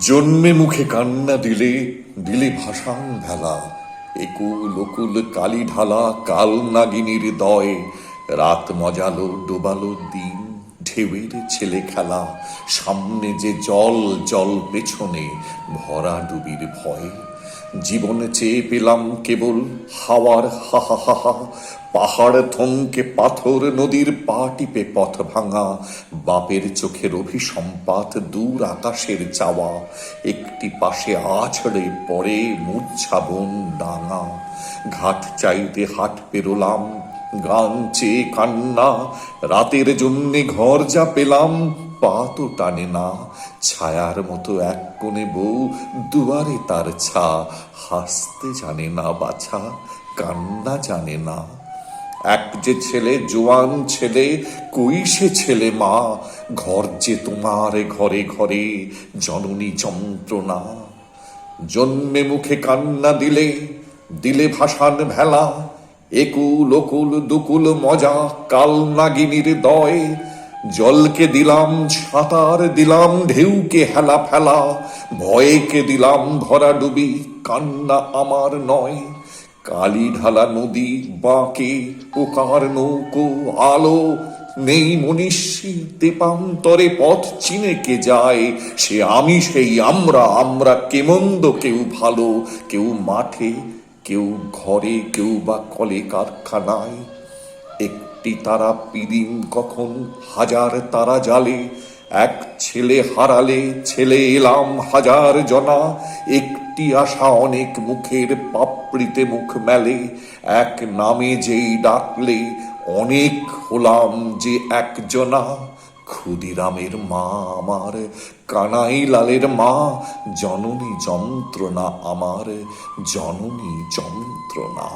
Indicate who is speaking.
Speaker 1: জন্মে মুখে কান্না দিলে দিলে ভাসান ভেলা। একুল অকুল কালি ঢালা কাল নাগিনীর দয়। রাত মজালো ডোবালো দিন, ঢেউয়ের ছেলে খেলা। সামনে যে জল জল পেছনে, ভরা ডুবির ভয় জীবনে চেয়ে পেলাম কেবল হাওয়ার হাহা হাহা পাহাড় থমকে পাথর নদীর পা টিপে পথ ভাঙা, বাপের চোখের অভিসম্পাত দূর আকাশের চাওয়া, একটি পাশে আছড়ে পড়ে মূর্ছা বন ডাঙা। ঘাট চাইতে হাট পেরোলাম গান চেয়ে কান্না রাতের জন্যে ঘর যা পেলাম পা তো টানে না। ছায়ার মতো এক কোণে বউ, দুয়ারে তার ছা। হাসতে জানে না বাছা, কান্না জানে না। এক যে ছেলে, জোয়ান ছেলে, কই সে ছেলে মা। ঘর যে তোমার ঘরে ঘরে জননী যন্ত্রণা। জন্মে মুখে কান্না দিলে দিলে ভাসান ভেলা। একুল, অকুল, দুকুল, মজা, কাল নাগিনীর দয়। জলকে দিলাম, সাঁতার দিলাম, ঢেউকে হেলা ফেলা। ভয়েকে দিলাম ভরা ডুবি, কান্না আমার নয়। কালি ঢালা নদী, বাঁকে, পোকার নৌকো, আলো নেই মনীষী, তেপান্তরে পথ চিনে কে যায়। সে আমি সেই, আমরা আমরা কেমন্দ কেউ ভালো, কেউ মাঠে কেউ ঘরে, কেউ বা কলে কারখানায়। একটি তারা পিদিন কখন হাজার তারা জালে, এক ছেলে হারালে ছেলে এলাম হাজার জনা। একটি আশা অনেক মুখের পাপড়িতে মুখ মেলে, এক নামে যেই ডাকলে অনেক হলাম যে একজনা ক্ষুদিরামের মা আমার কানাই লালের মা জননী যন্ত্রণা আমার জননী যন্ত্রণা।